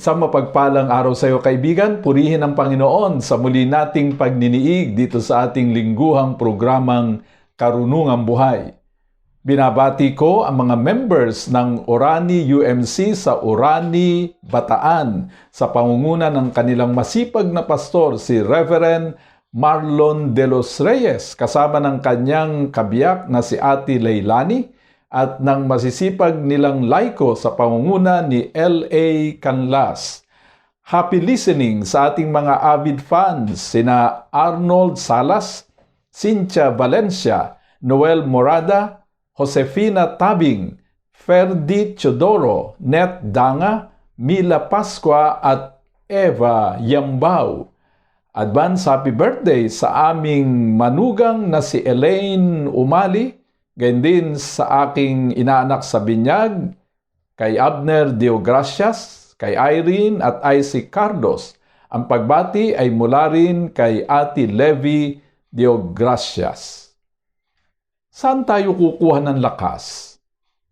Isang mapagpalang araw sa iyo kaibigan, purihin ang Panginoon sa muli nating pagniniig dito sa ating lingguhang programang Karunungang Buhay. Binabati ko ang mga members ng Orani UMC sa Orani, Bataan sa pangunguna ng kanilang masipag na pastor si Reverend Marlon de los Reyes kasama ng kanyang kabiyak na si Ate Leilani at ng masisipag nilang laiko sa pangunguna ni L.A. Canlas. Happy listening sa ating mga avid fans sina Arnold Salas, Cynthia Valencia, Noel Morada, Josefina Tabing, Ferdi Chodoro, Net Danga, Mila Pasqua at Eva Yambao. Advance happy birthday sa aming manugang na si Elaine Umali, gayon din sa aking inaanak sa binyag, kay Abner Deogracias, kay Irene at Isaac Cardos. Ang pagbati ay mula rin kay Ate Levi Deogracias. Saan tayo kukuha ng lakas?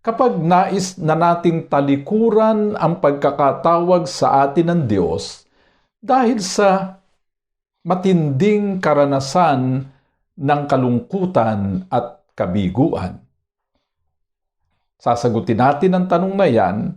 Kapag nais na nating talikuran ang pagkakatawag sa atin ng Diyos dahil sa matinding karanasan ng kalungkutan at kabiguan. Sasagutin natin ang tanong na yan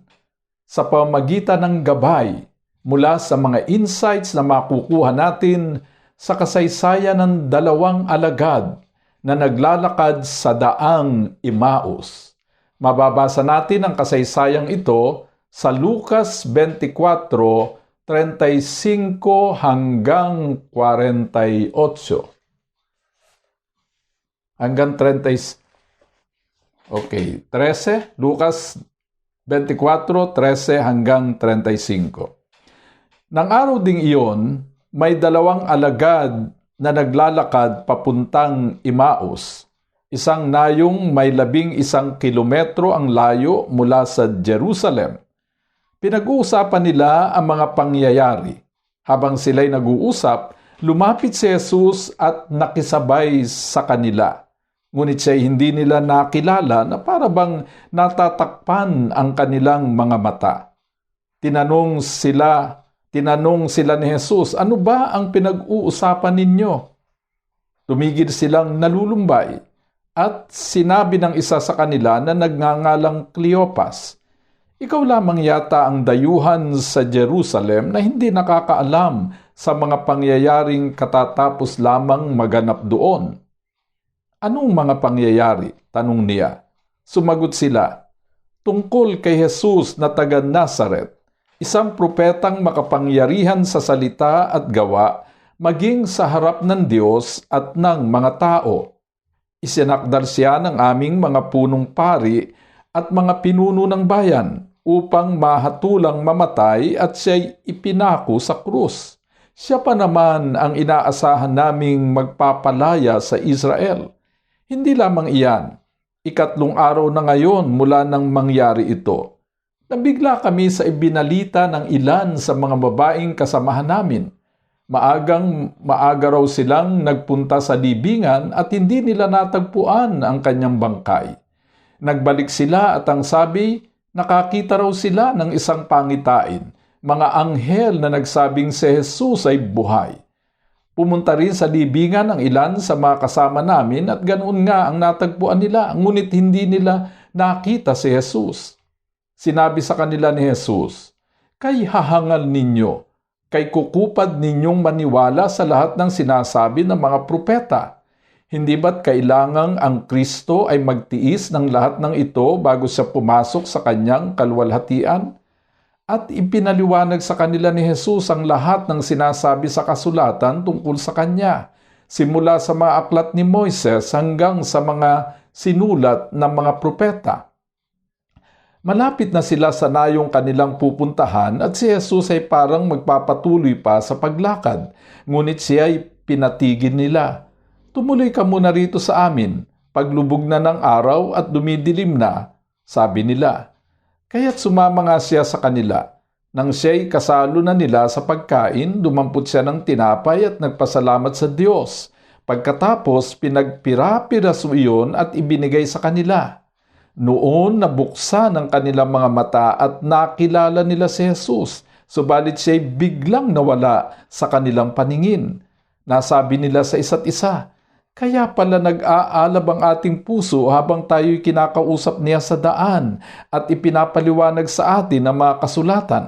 sa pamagitan ng gabay mula sa mga insights na makukuha natin sa kasaysayan ng dalawang alagad na naglalakad sa daang Imaus. Mababasa natin ang kasaysayang ito sa Lucas 24, 35 hanggang 48. Hanggang 30. Okay, 13, Lucas 24, 13 hanggang 35. Nang araw ding iyon, may dalawang alagad na naglalakad papuntang Imaus. Isang nayong may labing isang kilometro ang layo mula sa Jerusalem. Pinag-uusapan nila ang mga pangyayari. Habang sila'y nag-uusap, lumapit si Jesus at nakisabay sa kanila. Ngunit siya hindi nila nakilala na para bang natatakpan ang kanilang mga mata. Tinanong sila, tinanong sila ni Jesus, ano ba ang pinag-uusapan ninyo? Tumigil silang nalulumbay at sinabi ng isa sa kanila na nagngangalang Cleopas, Ikaw lamang yata ang dayuhan sa Jerusalem na hindi nakakaalam sa mga pangyayaring katatapos lamang maganap doon. Anong mga pangyayari? Tanong niya. Sumagot sila, Tungkol kay Jesus na taga Nazaret, isang propetang makapangyarihan sa salita at gawa, maging sa harap ng Diyos at ng mga tao. Isinakdal siya ng aming mga punong pari at mga pinuno ng bayan upang mahatulang mamatay at siya'y ipinako sa krus. Siya pa naman ang inaasahan naming magpapalaya sa Israel. Hindi lamang iyan, ikatlong araw na ngayon mula nang mangyari ito. Nabigla kami sa ibinalita ng ilan sa mga babaeng kasamahan namin. Maagang maaga raw silang nagpunta sa libingan at hindi nila natagpuan ang kanyang bangkay. Nagbalik sila at ang sabi, nakakita raw sila ng isang pangitain, mga anghel na nagsabing si Jesus ay buhay. Pumunta rin sa libingan ang ilan sa mga kasama namin at ganoon nga ang natagpuan nila, ngunit hindi nila nakita si Jesus. Sinabi sa kanila ni Jesus, Kay hahangal ninyo, kay kukupad ninyong maniwala sa lahat ng sinasabi ng mga propeta. Hindi ba't kailangang ang Kristo ay magtiis ng lahat ng ito bago siya pumasok sa kanyang kalwalhatian? At ipinaliwanag sa kanila ni Jesus ang lahat ng sinasabi sa kasulatan tungkol sa Kanya, simula sa mga aklat ni Moises hanggang sa mga sinulat ng mga propeta. Malapit na sila sa nayong kanilang pupuntahan at si Jesus ay parang magpapatuloy pa sa paglakad. Ngunit siya ay pinatigin nila. Tumuloy ka muna rito sa amin. Paglubog na ng araw at dumidilim na, sabi nila. Kaya't sumama nga siya sa kanila. Nang siya'y kasalo na nila sa pagkain, dumampot siya ng tinapay at nagpasalamat sa Diyos. Pagkatapos, pinagpira-piraso iyon at ibinigay sa kanila. Noon nabuksan ang kanilang mga mata at nakilala nila si Jesus, subalit siya'y biglang nawala sa kanilang paningin. Nasabi nila sa isa't isa, kaya pala nag-aalab ang ating puso habang tayo'y kinakausap niya sa daan at ipinapaliwanag sa atin ang mga kasulatan.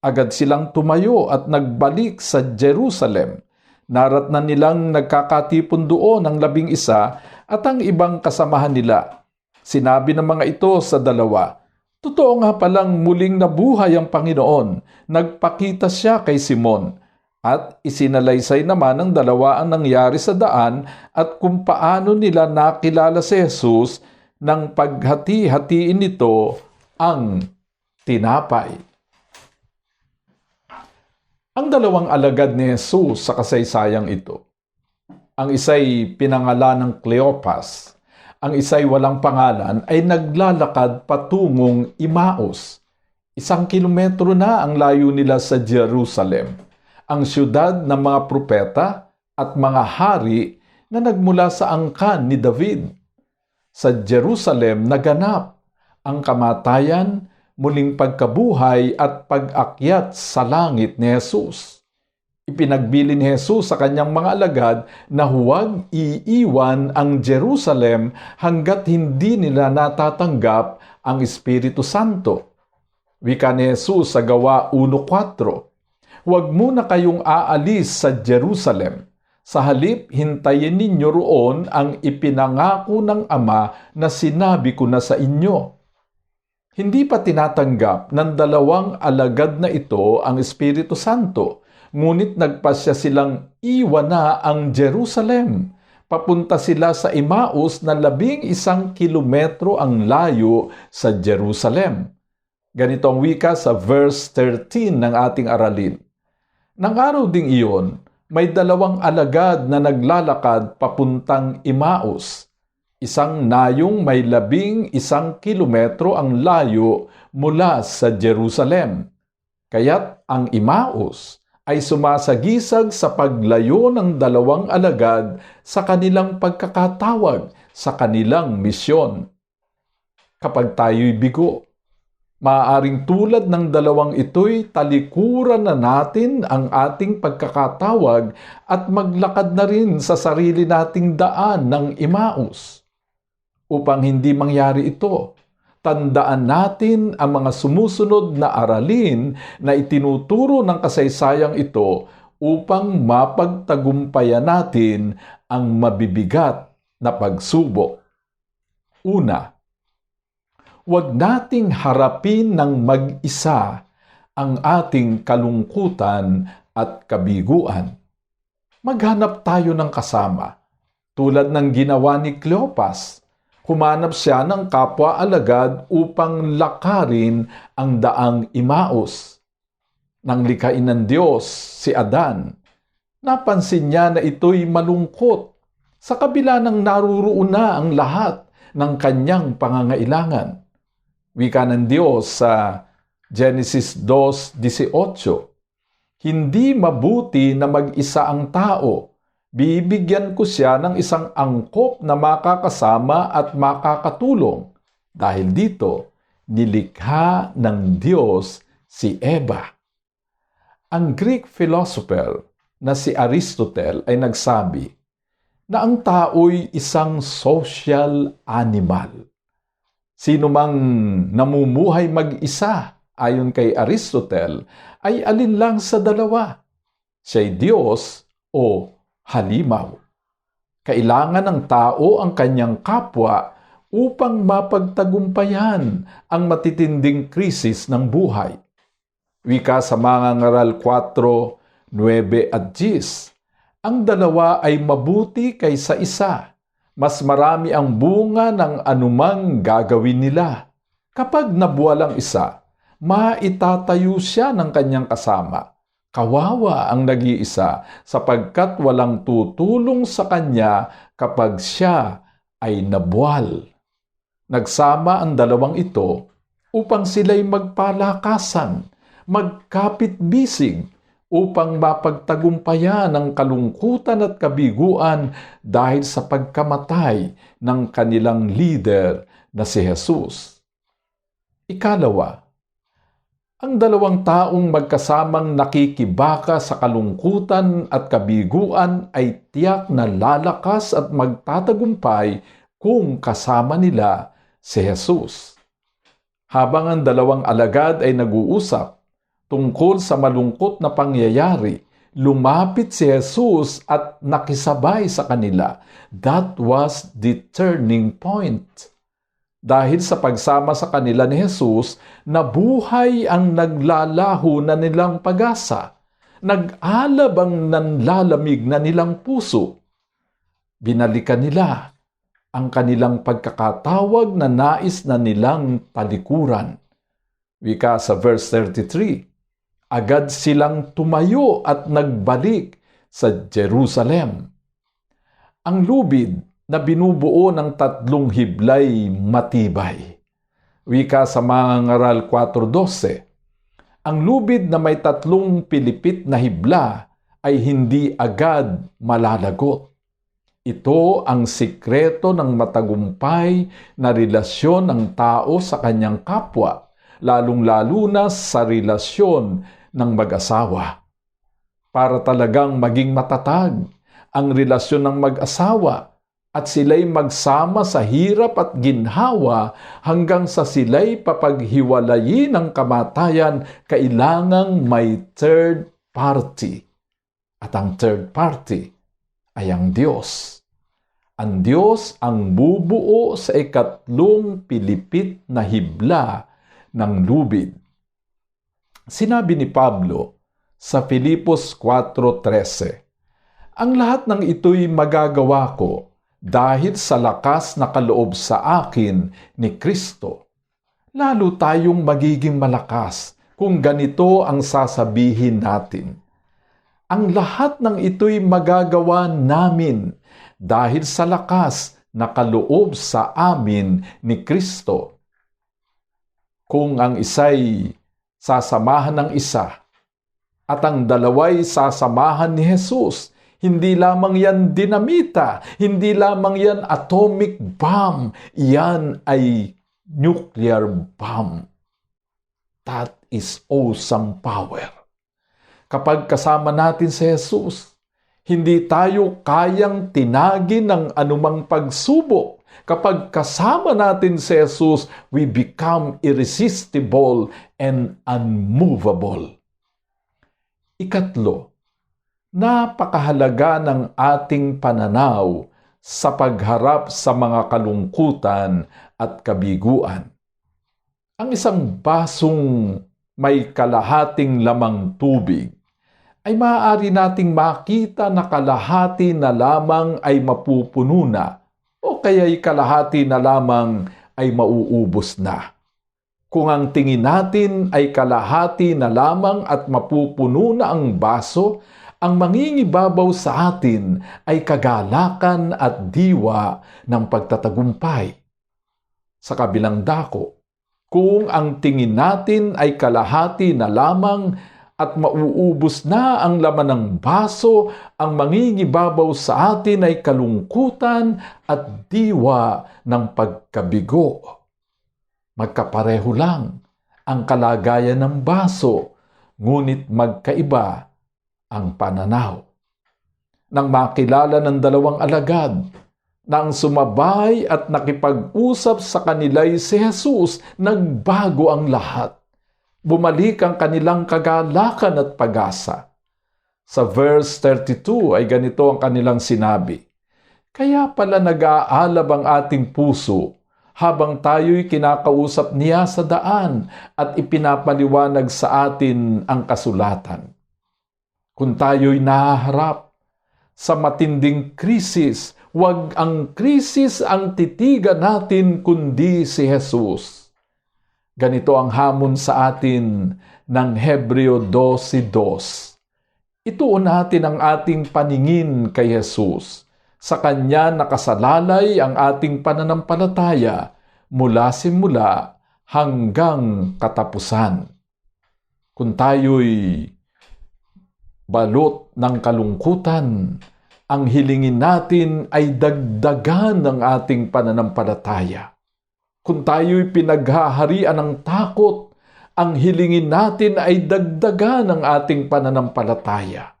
Agad silang tumayo at nagbalik sa Jerusalem. Narat na nilang nagkakatipon doon ang labing isa at ang ibang kasamahan nila Sinabi ng mga ito sa dalawa, Totoo nga palang muling nabuhay ang Panginoon. Nagpakita siya kay Simon. At isinalaysay naman ng dalawa ang nangyari sa daan at kung paano nila nakilala si Jesus nang paghati-hatiin nito ang tinapay. Ang dalawang alagad ni Jesus sa kasaysayang ito. Ang isa'y pinangalan ng Cleopas ang isa'y walang pangalan ay naglalakad patungong Imaos. Isang kilometro na ang layo nila sa Jerusalem, ang siyudad ng mga propeta at mga hari na nagmula sa angkan ni David. Sa Jerusalem naganap ang kamatayan, muling pagkabuhay at pag-akyat sa langit ni Jesus. Ipinagbili ni Jesus sa kanyang mga alagad na huwag iiwan ang Jerusalem hanggat hindi nila natatanggap ang Espiritu Santo. Wika ni Jesus sa gawa 1.4 Huwag muna kayong aalis sa Jerusalem. Sa halip, hintayin ninyo roon ang ipinangako ng Ama na sinabi ko na sa inyo. Hindi pa tinatanggap ng dalawang alagad na ito ang Espiritu Santo ngunit nagpasya silang iwan na ang Jerusalem. Papunta sila sa Imaus na labing isang kilometro ang layo sa Jerusalem. Ganito ang wika sa verse 13 ng ating aralin. Nang araw ding iyon, may dalawang alagad na naglalakad papuntang Imaus. Isang nayong may labing isang kilometro ang layo mula sa Jerusalem. Kaya't ang Imaus ay sumasagisag sa paglayo ng dalawang alagad sa kanilang pagkakatawag sa kanilang misyon. Kapag tayo'y bigo, maaaring tulad ng dalawang ito'y talikuran na natin ang ating pagkakatawag at maglakad na rin sa sarili nating daan ng imaus. Upang hindi mangyari ito, tandaan natin ang mga sumusunod na aralin na itinuturo ng kasaysayang ito upang mapagtagumpayan natin ang mabibigat na pagsubok. Una, huwag nating harapin ng mag-isa ang ating kalungkutan at kabiguan. Maghanap tayo ng kasama, tulad ng ginawa ni Cleopas humanap siya ng kapwa alagad upang lakarin ang daang imaos. Nang likain ng Diyos si Adan, napansin niya na ito'y malungkot sa kabila ng naruroon na ang lahat ng kanyang pangangailangan. Wika ng Diyos sa Genesis 2.18 Hindi mabuti na mag-isa ang tao bibigyan ko siya ng isang angkop na makakasama at makakatulong. Dahil dito, nilikha ng Diyos si Eva. Ang Greek philosopher na si Aristotle ay nagsabi na ang tao'y isang social animal. Sino mang namumuhay mag-isa ayon kay Aristotle ay alin lang sa dalawa. Siya'y Diyos o halimaw. Kailangan ng tao ang kanyang kapwa upang mapagtagumpayan ang matitinding krisis ng buhay. Wika sa mga ngaral 4, 9 at 10, ang dalawa ay mabuti kaysa isa. Mas marami ang bunga ng anumang gagawin nila. Kapag nabuwalang isa, maitatayo siya ng kanyang kasama. Kawawa ang nag-iisa sapagkat walang tutulong sa kanya kapag siya ay nabuwal. Nagsama ang dalawang ito upang sila'y magpalakasan, magkapit-bisig, upang mapagtagumpayan ang kalungkutan at kabiguan dahil sa pagkamatay ng kanilang leader na si Jesus. Ikalawa, ang dalawang taong magkasamang nakikibaka sa kalungkutan at kabiguan ay tiyak na lalakas at magtatagumpay kung kasama nila si Jesus. Habang ang dalawang alagad ay nag-uusap tungkol sa malungkot na pangyayari, lumapit si Jesus at nakisabay sa kanila. That was the turning point. Dahil sa pagsama sa kanila ni Jesus, nabuhay ang naglalaho na nilang pag-asa. Nag-alab ang nanlalamig na nilang puso. Binalikan nila ang kanilang pagkakatawag na nais na nilang talikuran. Wika sa verse 33, Agad silang tumayo at nagbalik sa Jerusalem. Ang lubid na binubuo ng tatlong hiblay matibay. Wika sa mga ngaral 4.12, Ang lubid na may tatlong pilipit na hibla ay hindi agad malalagot. Ito ang sikreto ng matagumpay na relasyon ng tao sa kanyang kapwa, lalong-lalo na sa relasyon ng mag-asawa. Para talagang maging matatag ang relasyon ng mag-asawa, at sila'y magsama sa hirap at ginhawa hanggang sa sila'y papaghiwalayin ng kamatayan, kailangang may third party. At ang third party ay ang Diyos. Ang Diyos ang bubuo sa ikatlong pilipit na hibla ng lubid. Sinabi ni Pablo sa Filipos 4.13, Ang lahat ng ito'y magagawa ko dahil sa lakas na kaloob sa akin ni Kristo. Lalo tayong magiging malakas kung ganito ang sasabihin natin. Ang lahat ng ito'y magagawa namin dahil sa lakas na kaloob sa amin ni Kristo. Kung ang isa'y sasamahan ng isa at ang dalaway sasamahan ni Jesus, hindi lamang yan dinamita, hindi lamang yan atomic bomb, yan ay nuclear bomb. That is awesome power. Kapag kasama natin si Jesus, hindi tayo kayang tinagi ng anumang pagsubok. Kapag kasama natin si Jesus, we become irresistible and unmovable. Ikatlo, napakahalaga ng ating pananaw sa pagharap sa mga kalungkutan at kabiguan. Ang isang basong may kalahating lamang tubig ay maaari nating makita na kalahati na lamang ay mapupuno na o kaya'y kalahati na lamang ay mauubos na. Kung ang tingin natin ay kalahati na lamang at mapupuno na ang baso, ang mangingibabaw sa atin ay kagalakan at diwa ng pagtatagumpay. Sa kabilang dako, kung ang tingin natin ay kalahati na lamang at mauubos na ang laman ng baso, ang mangingibabaw sa atin ay kalungkutan at diwa ng pagkabigo. Magkapareho lang ang kalagayan ng baso, ngunit magkaiba ang pananaw. Nang makilala ng dalawang alagad na ang sumabay at nakipag-usap sa kanila'y si Jesus, nagbago ang lahat. Bumalik ang kanilang kagalakan at pag-asa. Sa verse 32 ay ganito ang kanilang sinabi, Kaya pala nag-aalab ang ating puso habang tayo'y kinakausap niya sa daan at ipinapaliwanag sa atin ang kasulatan kung tayo'y nahaharap sa matinding krisis, huwag ang krisis ang titigan natin kundi si Jesus. Ganito ang hamon sa atin ng Hebreo 12.2. Ituon natin ang ating paningin kay Jesus. Sa Kanya nakasalalay ang ating pananampalataya mula simula hanggang katapusan. Kung tayo'y balot ng kalungkutan, ang hilingin natin ay dagdagan ng ating pananampalataya. Kung tayo'y pinaghaharian ng takot, ang hilingin natin ay dagdagan ng ating pananampalataya.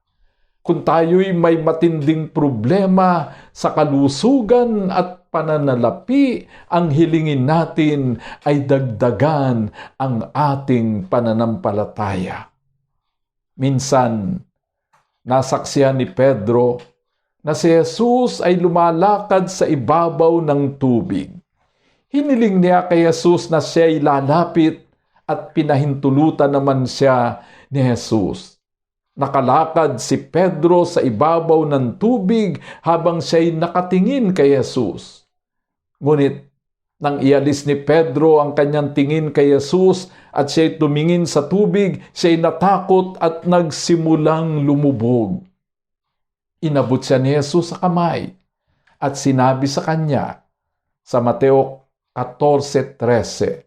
Kung tayo'y may matinding problema sa kalusugan at pananalapi, ang hilingin natin ay dagdagan ang ating pananampalataya. Minsan, nasaksiyan ni Pedro na si Jesus ay lumalakad sa ibabaw ng tubig. Hiniling niya kay Jesus na siya'y lalapit at pinahintulutan naman siya ni Jesus. Nakalakad si Pedro sa ibabaw ng tubig habang siya'y nakatingin kay Jesus. Ngunit nang ialis ni Pedro ang kanyang tingin kay Jesus at siya'y tumingin sa tubig, siya'y natakot at nagsimulang lumubog. Inabot siya ni Jesus sa kamay at sinabi sa kanya sa Mateo 14.13,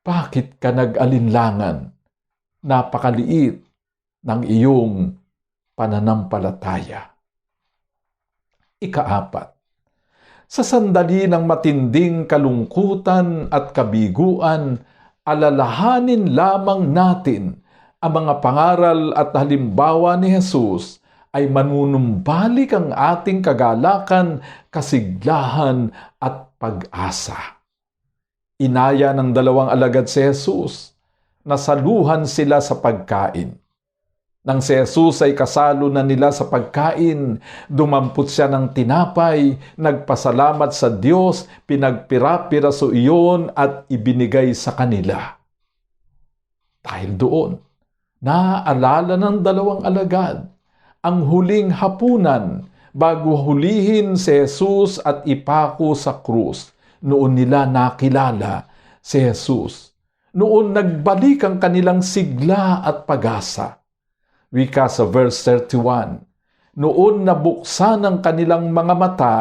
Bakit ka nag-alinlangan? Napakaliit ng iyong pananampalataya. Ikaapat, sa sandali ng matinding kalungkutan at kabiguan, alalahanin lamang natin ang mga pangaral at halimbawa ni Jesus ay manunumbalik ang ating kagalakan, kasiglahan at pag-asa. Inaya ng dalawang alagad si Jesus na saluhan sila sa pagkain nang si Jesus ay kasalo na nila sa pagkain, dumampot siya ng tinapay, nagpasalamat sa Diyos, pinagpira-piraso iyon at ibinigay sa kanila. Dahil doon, naaalala ng dalawang alagad ang huling hapunan bago hulihin si Jesus at ipako sa krus. Noon nila nakilala si Jesus. Noon nagbalik ang kanilang sigla at pag-asa Wika sa verse 31, Noon nabuksan ang kanilang mga mata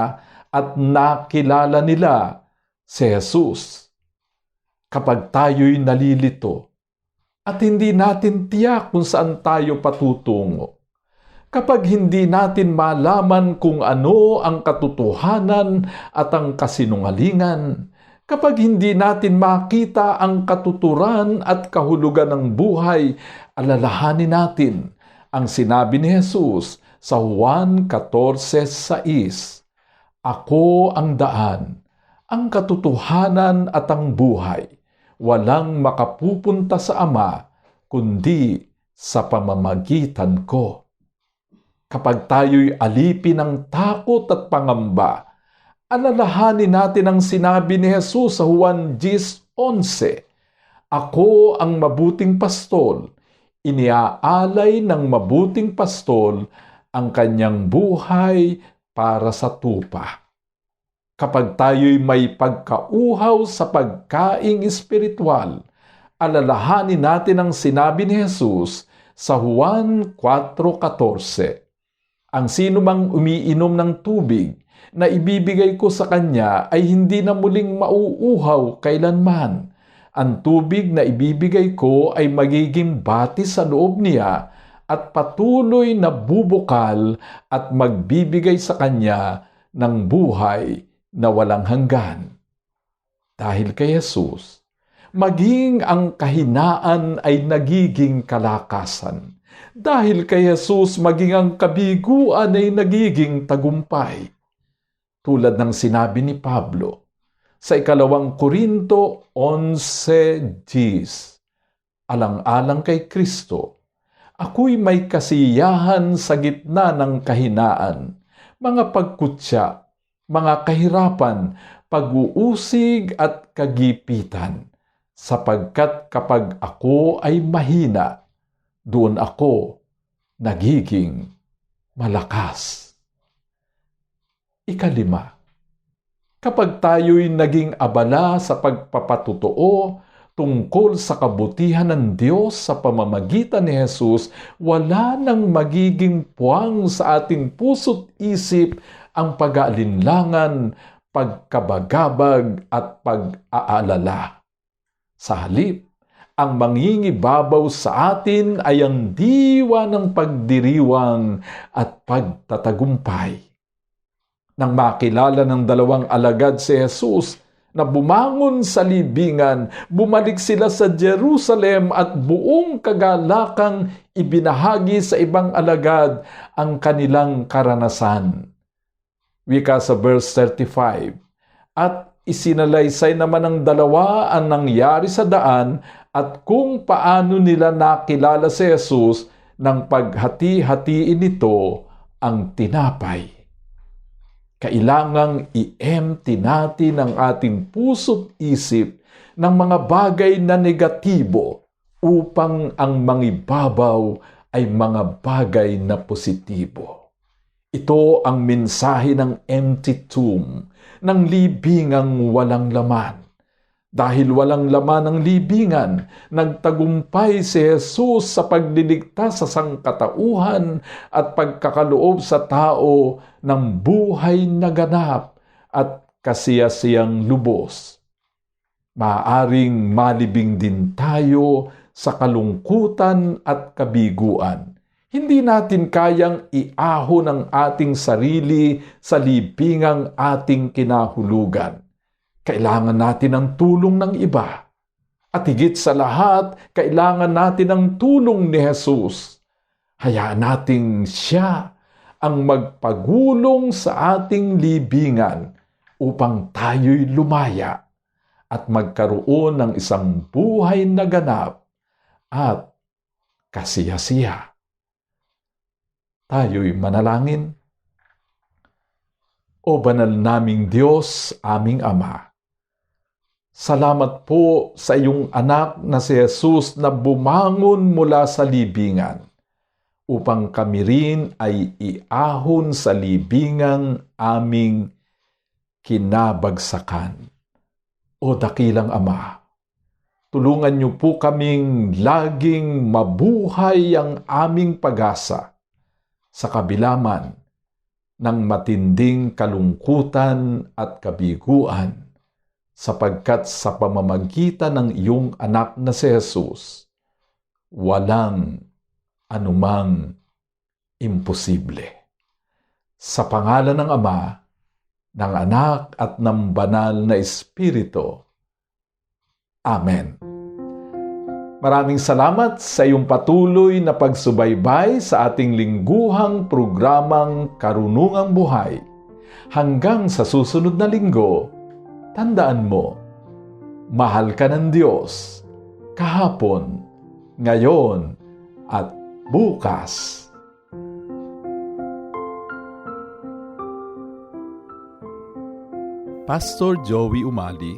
at nakilala nila si Jesus. Kapag tayo'y nalilito at hindi natin tiyak kung saan tayo patutungo, kapag hindi natin malaman kung ano ang katotohanan at ang kasinungalingan, kapag hindi natin makita ang katuturan at kahulugan ng buhay, alalahanin natin ang sinabi ni Jesus sa Juan 14.6, Ako ang daan, ang katotohanan at ang buhay. Walang makapupunta sa Ama, kundi sa pamamagitan ko. Kapag tayo'y alipin ng takot at pangamba, alalahanin natin ang sinabi ni Jesus sa Juan 10.11, Ako ang mabuting pastol, iniaalay ng mabuting pastol ang kanyang buhay para sa tupa. Kapag tayo'y may pagkauhaw sa pagkaing espiritual, alalahanin natin ang sinabi ni Jesus sa Juan 4.14. Ang sino mang umiinom ng tubig na ibibigay ko sa kanya ay hindi na muling mauuhaw kailanman ang tubig na ibibigay ko ay magiging bati sa loob niya at patuloy na bubukal at magbibigay sa kanya ng buhay na walang hanggan. Dahil kay Jesus, maging ang kahinaan ay nagiging kalakasan. Dahil kay Jesus, maging ang kabiguan ay nagiging tagumpay. Tulad ng sinabi ni Pablo, sa ikalawang Korinto 11.10. Alang-alang kay Kristo, ako'y may kasiyahan sa gitna ng kahinaan, mga pagkutya, mga kahirapan, pag-uusig at kagipitan, sapagkat kapag ako ay mahina, doon ako nagiging malakas. Ikalima, kapag tayo'y naging abala sa pagpapatutuo, tungkol sa kabutihan ng Diyos sa pamamagitan ni Jesus, wala nang magiging puwang sa ating puso't isip ang pag-aalinlangan, pagkabagabag at pag-aalala. Sa halip, ang mangingibabaw sa atin ay ang diwa ng pagdiriwang at pagtatagumpay. Nang makilala ng dalawang alagad si Jesus, na bumangon sa libingan, bumalik sila sa Jerusalem at buong kagalakang ibinahagi sa ibang alagad ang kanilang karanasan. Wika sa verse 35, At isinalaysay naman ng dalawa ang nangyari sa daan at kung paano nila nakilala si Jesus nang paghati-hatiin nito ang tinapay kailangang i-empty natin ang ating puso't isip ng mga bagay na negatibo upang ang mangibabaw ay mga bagay na positibo. Ito ang mensahe ng empty tomb, ng libingang walang laman. Dahil walang laman ng libingan, nagtagumpay si Jesus sa pagliligtas sa sangkatauhan at pagkakaloob sa tao ng buhay na ganap at kasiyasiyang lubos. Maaring malibing din tayo sa kalungkutan at kabiguan. Hindi natin kayang iahon ang ating sarili sa libingang ating kinahulugan kailangan natin ang tulong ng iba. At higit sa lahat, kailangan natin ang tulong ni Jesus. Hayaan nating siya ang magpagulong sa ating libingan upang tayo'y lumaya at magkaroon ng isang buhay na ganap at kasiyasiya. Tayo'y manalangin. O banal naming Diyos, aming Ama, Salamat po sa iyong anak na si Jesus na bumangon mula sa libingan upang kami rin ay iahon sa libingang aming kinabagsakan. O dakilang Ama, tulungan niyo po kaming laging mabuhay ang aming pag-asa sa kabilaman ng matinding kalungkutan at kabiguan sapagkat sa pamamagitan ng iyong anak na si Jesus, walang anumang imposible. Sa pangalan ng Ama, ng Anak at ng Banal na Espiritu. Amen. Maraming salamat sa iyong patuloy na pagsubaybay sa ating lingguhang programang Karunungang Buhay. Hanggang sa susunod na linggo, Tandaan mo, mahal ka ng Diyos kahapon, ngayon, at bukas. Pastor Joey Umali,